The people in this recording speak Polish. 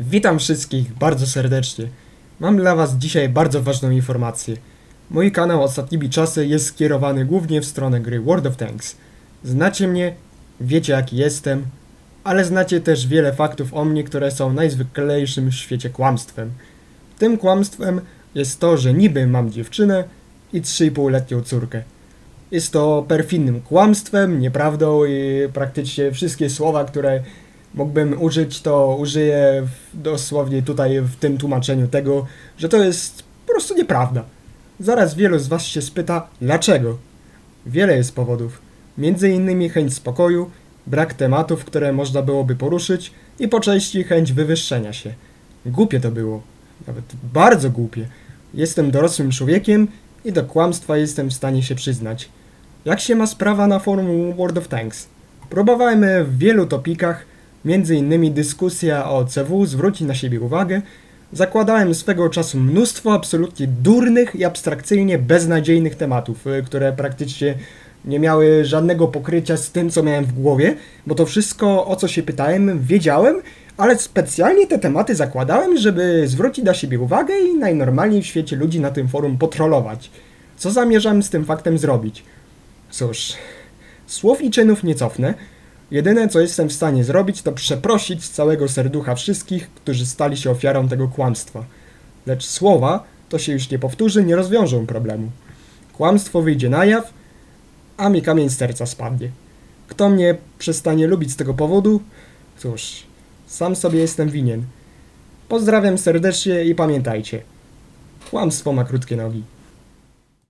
Witam wszystkich bardzo serdecznie. Mam dla Was dzisiaj bardzo ważną informację. Mój kanał ostatnimi czasy jest skierowany głównie w stronę gry World of Tanks. Znacie mnie, wiecie jaki jestem, ale znacie też wiele faktów o mnie, które są najzwyklejszym w świecie kłamstwem. Tym kłamstwem jest to, że niby mam dziewczynę i 3,5-letnią córkę. Jest to perfidnym kłamstwem, nieprawdą i praktycznie wszystkie słowa, które mógłbym użyć, to użyję dosłownie tutaj w tym tłumaczeniu tego, że to jest po prostu nieprawda. Zaraz wielu z Was się spyta, dlaczego? Wiele jest powodów. Między innymi chęć spokoju, brak tematów, które można byłoby poruszyć i po części chęć wywyższenia się. Głupie to było. Nawet bardzo głupie. Jestem dorosłym człowiekiem i do kłamstwa jestem w stanie się przyznać. Jak się ma sprawa na forum World of Tanks? Próbowałem w wielu topikach, między innymi dyskusja o CW zwróci na siebie uwagę. Zakładałem swego czasu mnóstwo absolutnie durnych i abstrakcyjnie beznadziejnych tematów, y, które praktycznie nie miały żadnego pokrycia z tym, co miałem w głowie, bo to wszystko, o co się pytałem, wiedziałem, ale specjalnie te tematy zakładałem, żeby zwrócić na siebie uwagę i najnormalniej w świecie ludzi na tym forum potrolować. Co zamierzam z tym faktem zrobić? Cóż, słów i czynów nie cofnę. Jedyne, co jestem w stanie zrobić, to przeprosić z całego serducha wszystkich, którzy stali się ofiarą tego kłamstwa. Lecz słowa, to się już nie powtórzy, nie rozwiążą problemu. Kłamstwo wyjdzie na jaw, a mi kamień z serca spadnie. Kto mnie przestanie lubić z tego powodu? Cóż, sam sobie jestem winien. Pozdrawiam serdecznie i pamiętajcie. Kłamstwo ma krótkie nogi.